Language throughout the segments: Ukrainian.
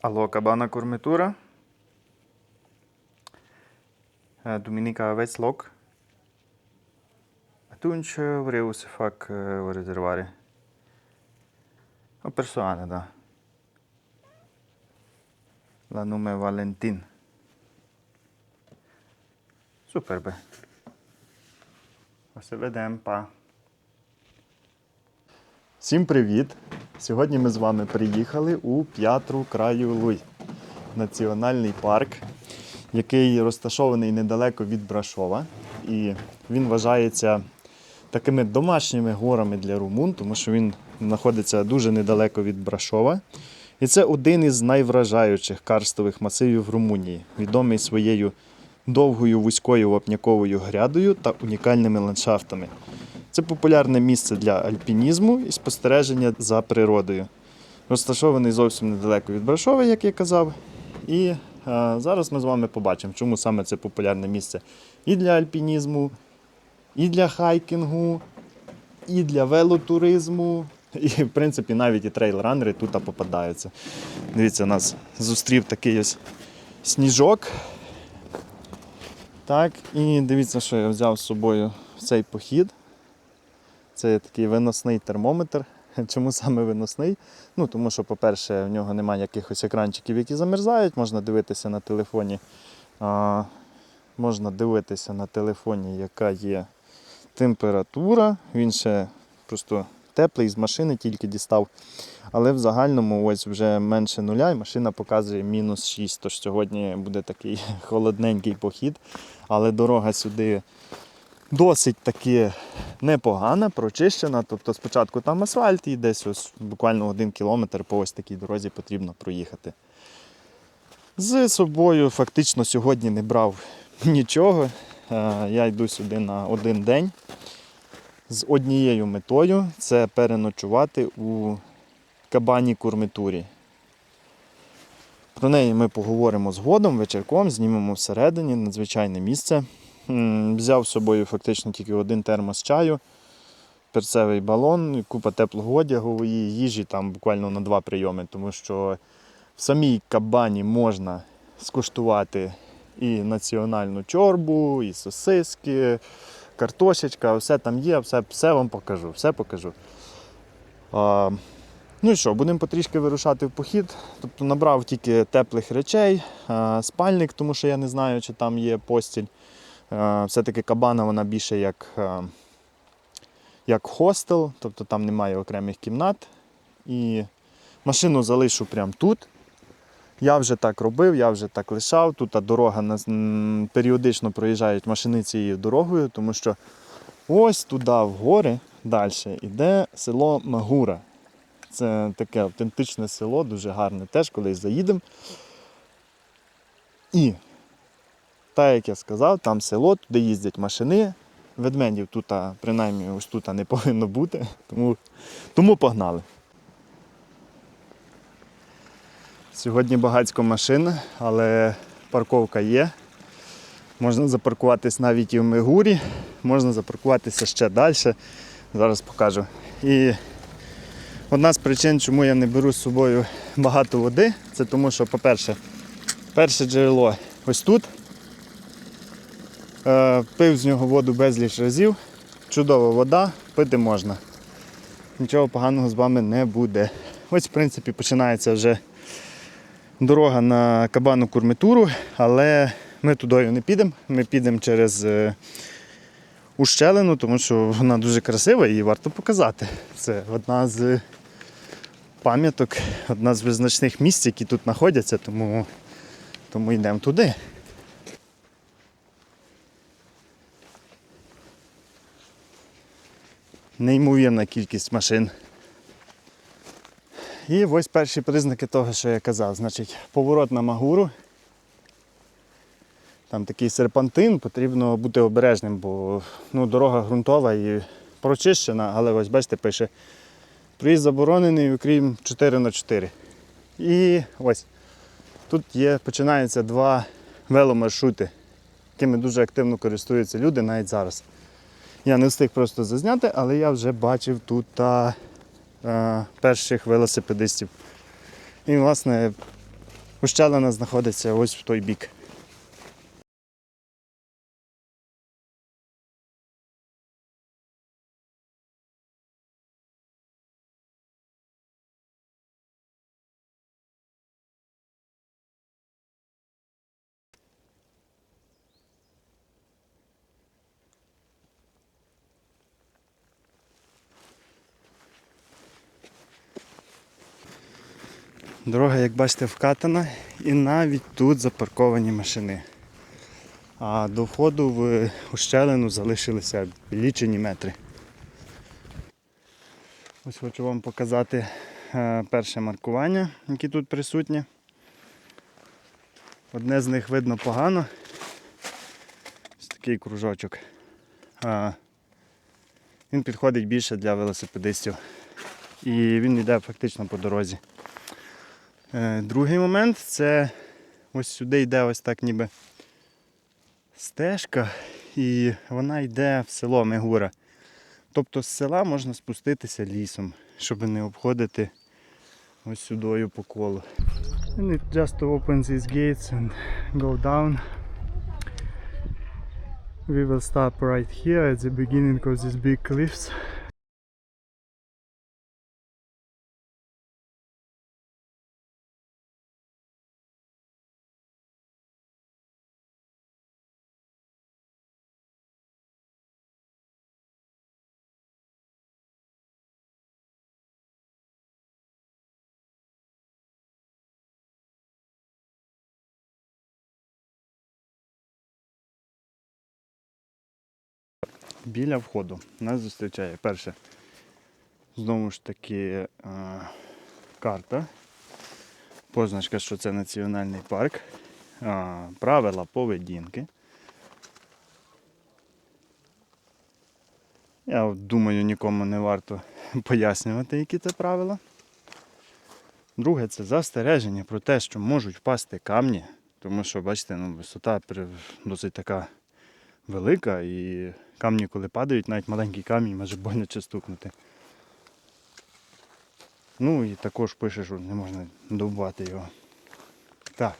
Alô, Cabana Curmetura. Eh, Dominica aveți loc? Atunci eh, vreau să fac eh, o rezervare. O persoană, da. La nume Valentin. Superbe. O să vedem, pa. Всім привіт! Сьогодні ми з вами приїхали у П'ятру краю Луй, національний парк, який розташований недалеко від Брашова. І він вважається такими домашніми горами для румун, тому що він знаходиться дуже недалеко від Брашова. І це один із найвражаючих карстових масивів Румунії, відомий своєю довгою вузькою вапняковою грядою та унікальними ландшафтами. Це популярне місце для альпінізму і спостереження за природою. Розташований зовсім недалеко від Брашова, як я казав. І е, зараз ми з вами побачимо, чому саме це популярне місце і для альпінізму, і для хайкінгу, і для велотуризму. І, в принципі, навіть і трейл-ранери тут попадаються. Дивіться, нас зустрів такий ось сніжок. Так, і дивіться, що я взяв з собою в цей похід. Це такий виносний термометр. Чому саме виносний? Ну, тому що, по-перше, в нього немає якихось екранчиків, які замерзають, можна дивитися на телефоні. А, можна дивитися на телефоні, яка є температура. Він ще просто теплий з машини тільки дістав. Але в загальному ось вже менше нуля, і машина показує мінус 6. Тож сьогодні буде такий холодненький похід. Але дорога сюди досить таки непогана, прочищена. Тобто спочатку там асфальт і десь ось буквально один кілометр по ось такій дорозі потрібно проїхати. З собою фактично сьогодні не брав нічого. Е, Я йду сюди на один день з однією метою це переночувати у кабані курмитурі. Про неї ми поговоримо згодом, вечірком, знімемо всередині, надзвичайне місце. Взяв з собою фактично тільки один термос чаю, перцевий балон, купа теплого одягу і їжі там буквально на два прийоми, тому що в самій кабані можна скуштувати і національну чорбу, і сосиски, картошечка, все там є, все, все вам покажу, все покажу. А, ну і що, будемо потрішки вирушати в похід. Тобто набрав тільки теплих речей, а, спальник, тому що я не знаю, чи там є постіль. Е, Все-таки кабана вона більше як, е, як хостел, тобто там немає окремих кімнат. І машину залишу прямо тут. Я вже так робив, я вже так лишав. Тут дорога періодично проїжджають машини цією дорогою, тому що ось туди в гори далі йде село Магура. Це таке автентичне село, дуже гарне теж, колись заїдемо. І так як я сказав, там село, туди їздять машини. Ведмедів тут, принаймні, ось тут не повинно бути, тому, тому погнали. Сьогодні багатько машин, але парковка є. Можна запаркуватись навіть і в Мегурі, можна запаркуватися ще далі. Зараз покажу. І одна з причин, чому я не беру з собою багато води, це тому, що, по-перше, перше джерело ось тут. Е, Пив з нього воду безліч разів. Чудова вода, пити можна. Нічого поганого з вами не буде. Ось, в принципі, починається вже дорога на кабану курмитуру, але ми туди не підемо. Ми підемо через е, ущелину, тому що вона дуже красива і варто показати. Це одна з пам'яток, одна з визначних місць, які тут знаходяться, тому, тому йдемо туди. Неймовірна кількість машин. І ось перші признаки того, що я казав. Значить, поворот на Магуру. Там такий серпантин, потрібно бути обережним, бо ну, дорога ґрунтова і прочищена, але ось бачите, пише проїзд заборонений, окрім 4 на 4 І ось тут є, починаються два веломаршрути, якими дуже активно користуються люди навіть зараз. Я не встиг просто зазняти, але я вже бачив тут а, а, перших велосипедистів. І, власне, Ущелина знаходиться ось в той бік. Дорога, як бачите, вкатана і навіть тут запарковані машини. А до входу в ущелину залишилися лічені метри. Ось хочу вам показати е, перше маркування, які тут присутні. Одне з них видно погано. Ось такий кружочок. Він підходить більше для велосипедистів. І він йде фактично по дорозі. Е, Другий момент це ось сюди йде ось так ніби стежка, і вона йде в село Мегура. Тобто з села можна спуститися лісом, щоб не обходити ось сюдою по колу. And it just opens these gates and go down. We will stop right here at the beginning of these big cliffs. Біля входу нас зустрічає перше. Знову ж таки е, карта. Позначка, що це національний парк. Правила поведінки. Я думаю, нікому не варто пояснювати, які це правила. Друге, це застереження про те, що можуть впасти камні, тому що, бачите, ну, висота досить така велика і камні, коли падають, навіть маленький камінь може боляче стукнути. Ну і також пише, що не можна довбати його. Так.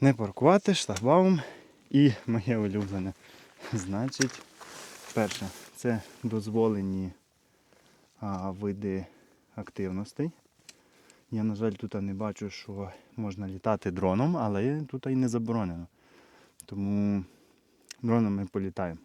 Не паркувати, шлагбаум і моє улюблене. Значить, перше, це дозволені а, види активностей. Я, на жаль, тут не бачу, що можна літати дроном, але тут і не заборонено. Тому дроном ми політаємо.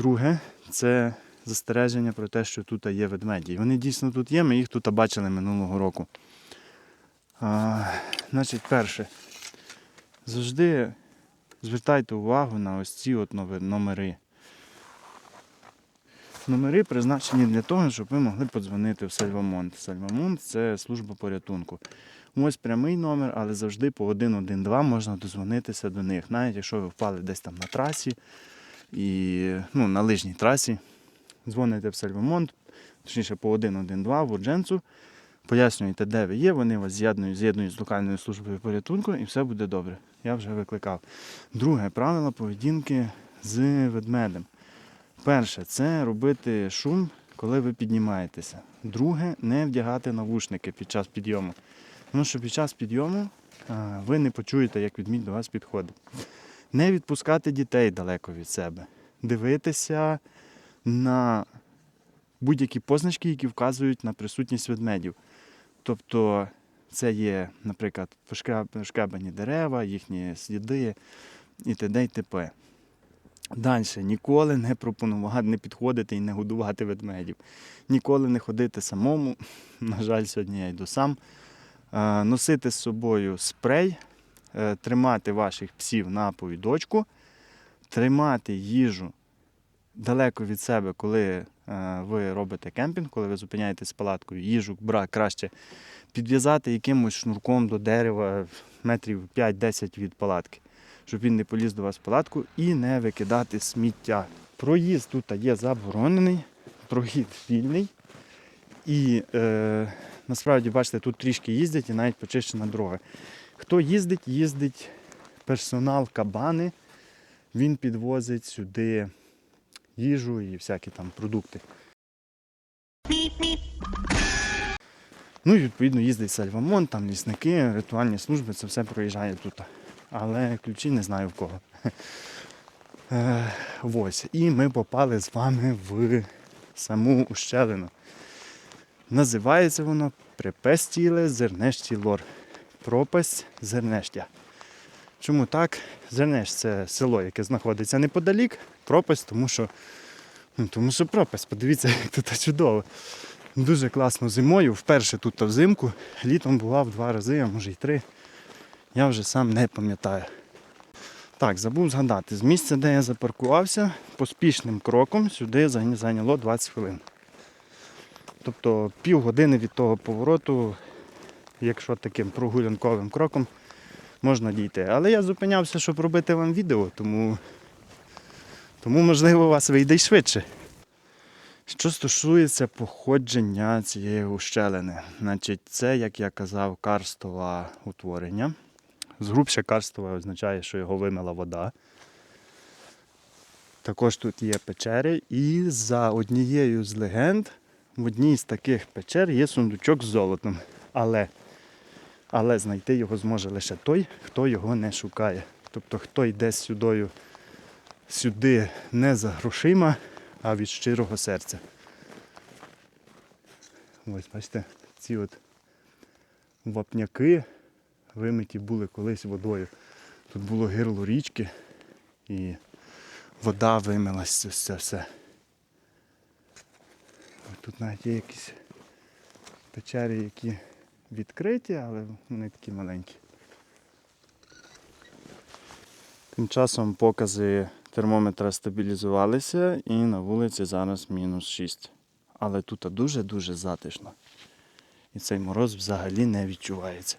Друге, це застереження про те, що тут є ведмеді. І Вони дійсно тут є, ми їх тут бачили минулого року. А, значить, перше, завжди звертайте увагу на ось ці от номери. Номери призначені для того, щоб ви могли подзвонити в Сальвамонт. Сальвамонт це служба порятунку. Ось прямий номер, але завжди по 112 можна дозвонитися до них. Навіть якщо ви впали десь там на трасі і ну, на лижній трасі, дзвоните в Сальвамонт, точніше по 112 в Урдженцу, пояснюєте, де ви є, вони вас з'єднують, з'єднують з локальною службою порятунку і все буде добре. Я вже викликав. Друге правило поведінки з ведмедем. Перше це робити шум, коли ви піднімаєтеся. Друге не вдягати навушники під час підйому. Тому що під час підйому ви не почуєте, як відмідь до вас підходить. Не відпускати дітей далеко від себе. Дивитися на будь-які позначки, які вказують на присутність ведмедів. Тобто це є, наприклад, пошкреб- дерева, їхні сліди і т.д. і т.п. Далі ніколи не пропонувати, не підходити і не годувати ведмедів. Ніколи не ходити самому. На жаль, сьогодні я йду сам. Е, Носити з собою спрей, тримати ваших псів на повідочку, тримати їжу далеко від себе, коли е, ви робите кемпінг, коли ви зупиняєтесь з палаткою, їжу бра, краще підв'язати якимось шнурком до дерева метрів 5-10 від палатки щоб він не поліз до вас в палатку і не викидати сміття. Проїзд тут є заборонений, прохід вільний. І е, насправді, бачите, тут трішки їздять і навіть почищена дорога. Хто їздить, їздить персонал кабани, Він підвозить сюди їжу і всякі там продукти. Ну і відповідно їздить Сальвамон, там лісники, ритуальні служби, це все проїжджає тут. Але ключі не знаю в кого. Е, ось. І ми попали з вами в саму ущелину. Називається воно Припестіле Зернешті Лор. Пропасть Зернештя. Чому так? Зернеш це село, яке знаходиться неподалік. Пропасть, тому що, ну, тому що пропасть. Подивіться, як тут чудово. Дуже класно зимою. Вперше тут взимку. Літом бував два рази, а може й три. Я вже сам не пам'ятаю. Так, забув згадати. З місця, де я запаркувався, поспішним кроком сюди зайняло 20 хвилин. Тобто півгодини від того повороту, якщо таким прогулянковим кроком, можна дійти. Але я зупинявся, щоб робити вам відео, тому, тому можливо, у вас вийде й швидше. Що стосується походження цієї ущелини, значить, це, як я казав, карстове утворення. Згрубше карстове означає, що його вимила вода. Також тут є печери, і за однією з легенд в одній з таких печер є сундучок з золотом. Але, але знайти його зможе лише той, хто його не шукає. Тобто, хто йде сюдою, сюди не за грошима, а від щирого серця. Ось, бачите, ці от вапняки вимиті були колись водою. Тут було гирло річки і вода вимилась ось це все. Тут навіть є якісь печери, які відкриті, але вони такі маленькі. Тим часом покази термометра стабілізувалися і на вулиці зараз мінус 6. Але тут дуже-дуже затишно. І цей мороз взагалі не відчувається.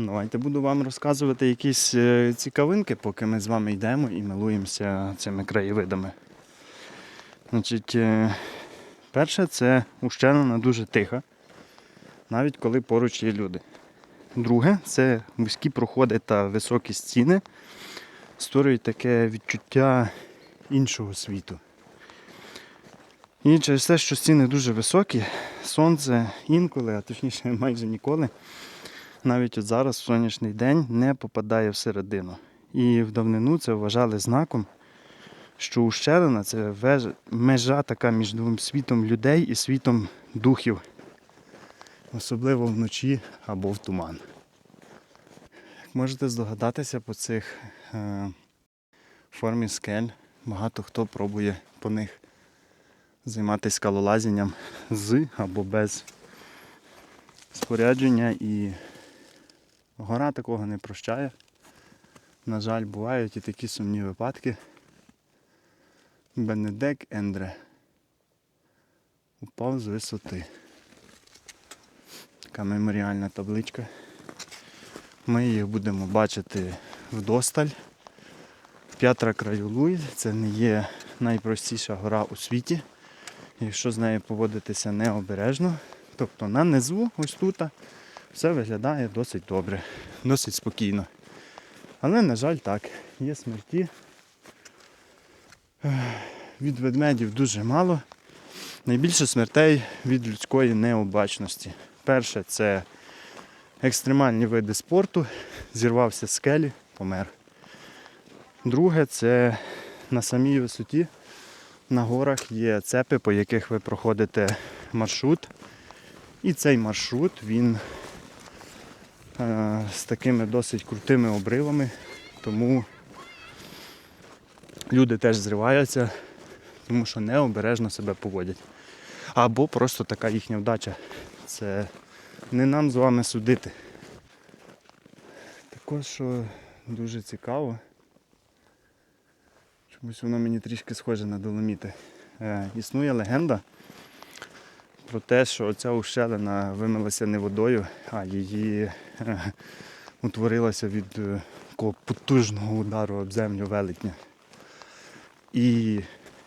Давайте буду вам розказувати якісь е, цікавинки, поки ми з вами йдемо і милуємося цими краєвидами. Значить, е, перше, це ущелина дуже тиха, навіть коли поруч є люди. Друге, це вузькі проходи та високі стіни створюють таке відчуття іншого світу. І через те, що стіни дуже високі, сонце інколи, а точніше майже ніколи, навіть от зараз в сонячний день не попадає всередину. І в давнину це вважали знаком, що ущелина це межа така між двом світом людей і світом духів, особливо вночі або в туман. Як можете здогадатися по цих е, формі скель, багато хто пробує по них займатися скалолазінням з або без спорядження і гора такого не прощає. На жаль, бувають і такі сумні випадки. Бенедек Ендре упав з висоти. Така меморіальна табличка. Ми їх будемо бачити вдосталь. П'ятра Краюлуй це не є найпростіша гора у світі. Якщо з нею поводитися необережно, тобто на низу, ось тут, все виглядає досить добре, досить спокійно. Але, на жаль, так, є смерті. Від ведмедів дуже мало. Найбільше смертей від людської необачності. Перше це екстремальні види спорту, зірвався з скелі, помер. Друге це на самій висоті на горах є цепи, по яких ви проходите маршрут. І цей маршрут він з такими досить крутими обривами, тому люди теж зриваються, тому що необережно себе поводять. Або просто така їхня вдача. Це не нам з вами судити. Також, що дуже цікаво, чомусь воно мені трішки схоже на доломіти. Е, існує легенда про те, що ця ущелина вимилася не водою, а її е, утворилася від е, такого потужного удару об землю велетня. І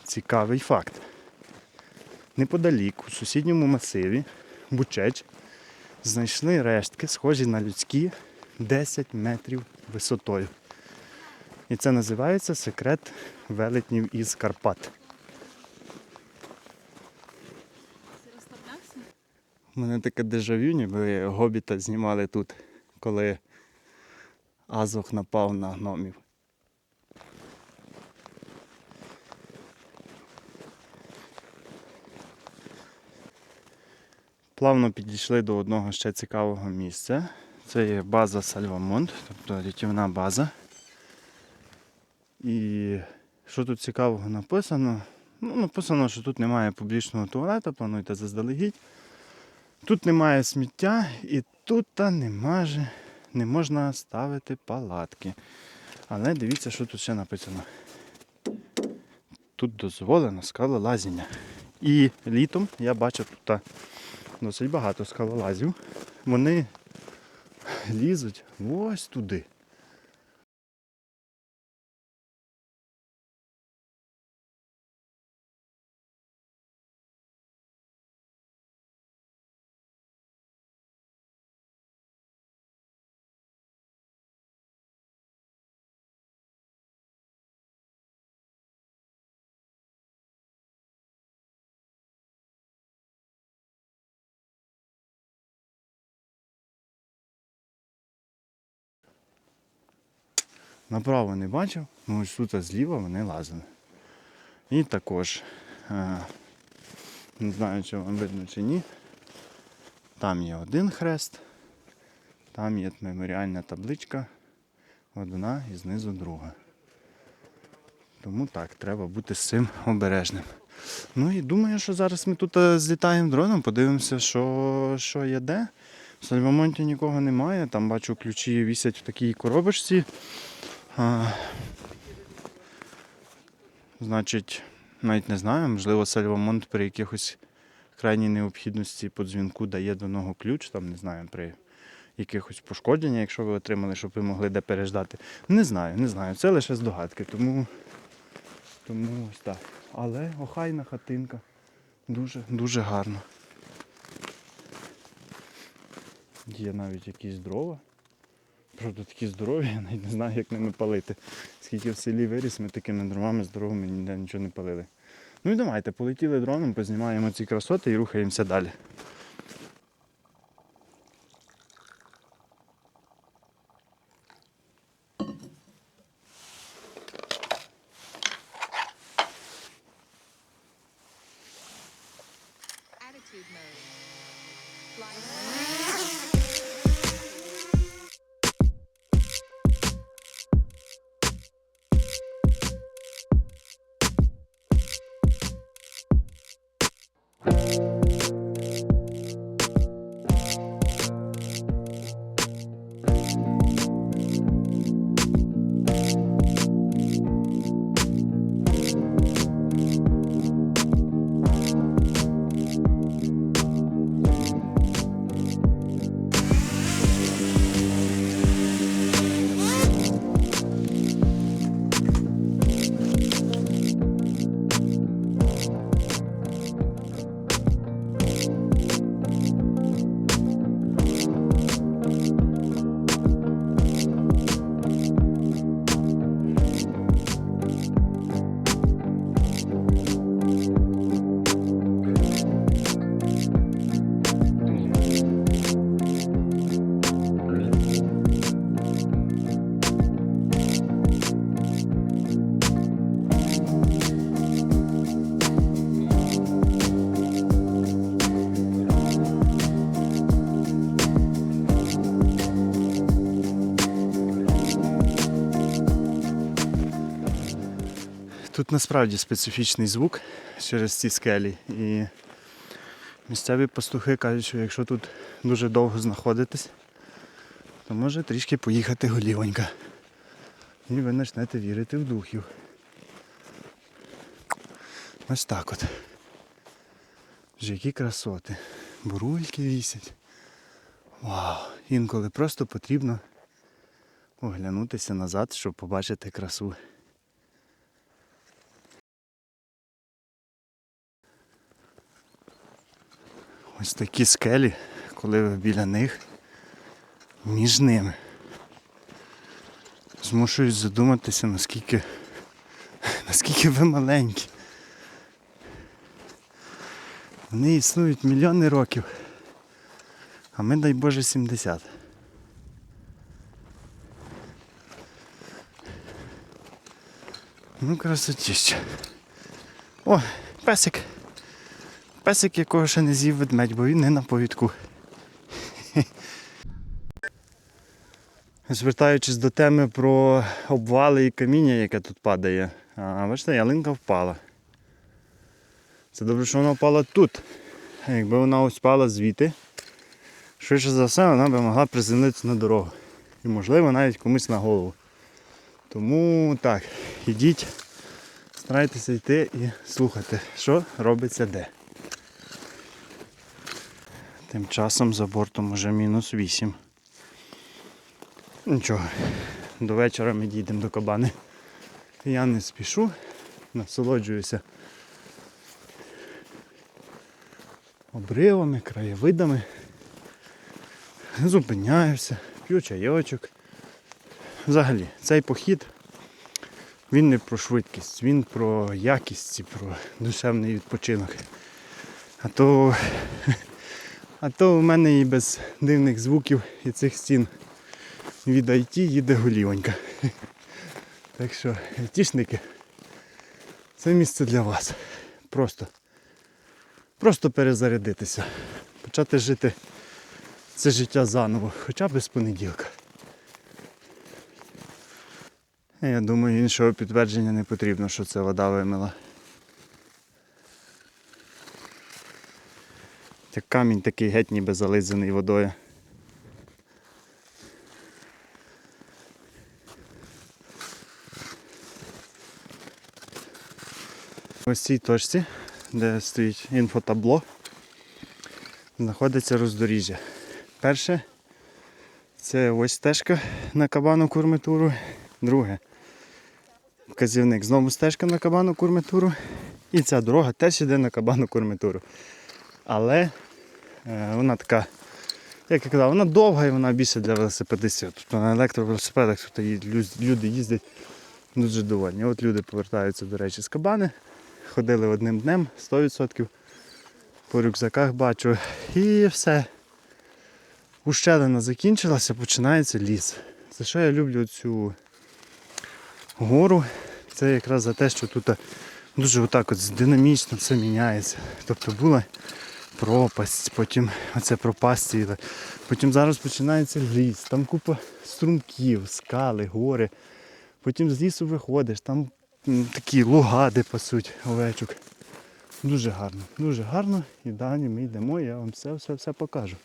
цікавий факт. неподалік, у сусідньому масиві, Бучеч, знайшли рештки, схожі на людські 10 метрів висотою. І це називається секрет велетнів із Карпат. У мене таке дежавю, ніби гобіта знімали тут, коли Азох напав на гномів. Плавно підійшли до одного ще цікавого місця. Це є база Сальвамонт, тобто рятівна база. І що тут цікавого написано? Ну, написано, що тут немає публічного туалету, плануйте заздалегідь. Тут немає сміття і тут та нема не можна ставити палатки. Але дивіться, що тут ще написано. Тут дозволено скалолазіння. І літом я бачив тут досить багато скалолазів. Вони лізуть ось туди. Направо не бачив, ну ось тут зліва вони лазили. І також, е, не знаю, чи вам видно чи ні. Там є один хрест, там є меморіальна табличка, одна і знизу друга. Тому так, треба бути з цим обережним. Ну і думаю, що зараз ми тут е, злітаємо дроном, подивимося, що, що є де. В Сальвамонті нікого немає, там бачу ключі вісять в такій коробочці. А, значить, навіть не знаю, можливо, Сальвамонт при якихось крайній необхідності по дзвінку дає до нього ключ, там не знаю, при якихось пошкодження, якщо ви отримали, щоб ви могли де переждати. Не знаю, не знаю. Це лише здогадки, тому, тому ось так. Але охайна хатинка. Дуже, дуже гарно. Є навіть якісь дрова. Правда, такі здорові, я навіть не знаю, як ними палити. Скільки в селі виріс, ми такими дровами здоровими ніде нічого не палили. Ну і давайте, полетіли дроном, познімаємо ці красоти і рухаємося далі. Насправді специфічний звук через ці скелі. І місцеві пастухи кажуть, що якщо тут дуже довго знаходитись, то може трішки поїхати голівонька. І ви почнете вірити в духів. Ось так от. Вже які красоти. Бурульки вісять. Вау! Інколи просто потрібно оглянутися назад, щоб побачити красу. Ось такі скелі, коли ви біля них, між ними. Змушують задуматися, наскільки, наскільки ви маленькі. Вони існують мільйони років, а ми, дай Боже, 70. Ну, красотіще. О, песик. Песик, якого ще не з'їв ведмедь, бо він не на повідку. Звертаючись до теми про обвали і каміння, яке тут падає. А, бачите, ялинка впала. Це добре, що вона впала тут. Якби вона ось впала звідти, швидше за все вона би могла приземлитися на дорогу. І можливо навіть комусь на голову. Тому так, ідіть, старайтеся йти і слухати, що робиться де. Тим часом за бортом уже мінус 8. Нічого, до вечора ми дійдемо до кабани. Я не спішу, насолоджуюся обривами, краєвидами. Зупиняюся, п'ю чайочок. Взагалі, цей похід він не про швидкість, він про якість про душевний відпочинок. А то, а то у мене і без дивних звуків і цих стін від IT їде голівонька. Так що, айтішники, це місце для вас. Просто. Просто перезарядитися. Почати жити це життя заново, хоча б з понеділка. Я думаю, іншого підтвердження не потрібно, що це вода вимила. Як камінь такий геть ніби зализаний водою. Ось цій точці, де стоїть інфотабло, знаходиться роздоріжжя. Перше це ось стежка на кабану курмитуру. Друге вказівник знову стежка на кабану курмитуру. І ця дорога теж йде на кабану курмитуру. Але е, вона така, як я казав, вона довга і вона більше для велосипедистів. Тобто на електровелосипедах лю- люди їздять дуже довольні. От люди повертаються, до речі, з кабани. Ходили одним днем 100%. По рюкзаках бачу. І все. Ущелина закінчилася, починається ліс. За що я люблю цю гору? Це якраз за те, що тут дуже отак от динамічно все міняється. Тобто була пропасть, потім оце пропасті, потім зараз починається ліс, там купа струмків, скали, гори. Потім з лісу виходиш, там такі луга, де пасуть овечок. Дуже гарно, дуже гарно. І далі ми йдемо, я вам все, все, все покажу.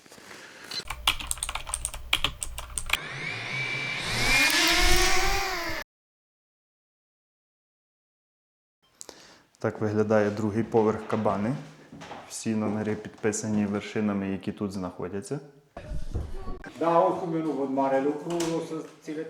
Так виглядає другий поверх кабани. Всі номери підписані вершинами, які тут знаходяться. Da, oricum eu nu văd mare lucru, o să ți le.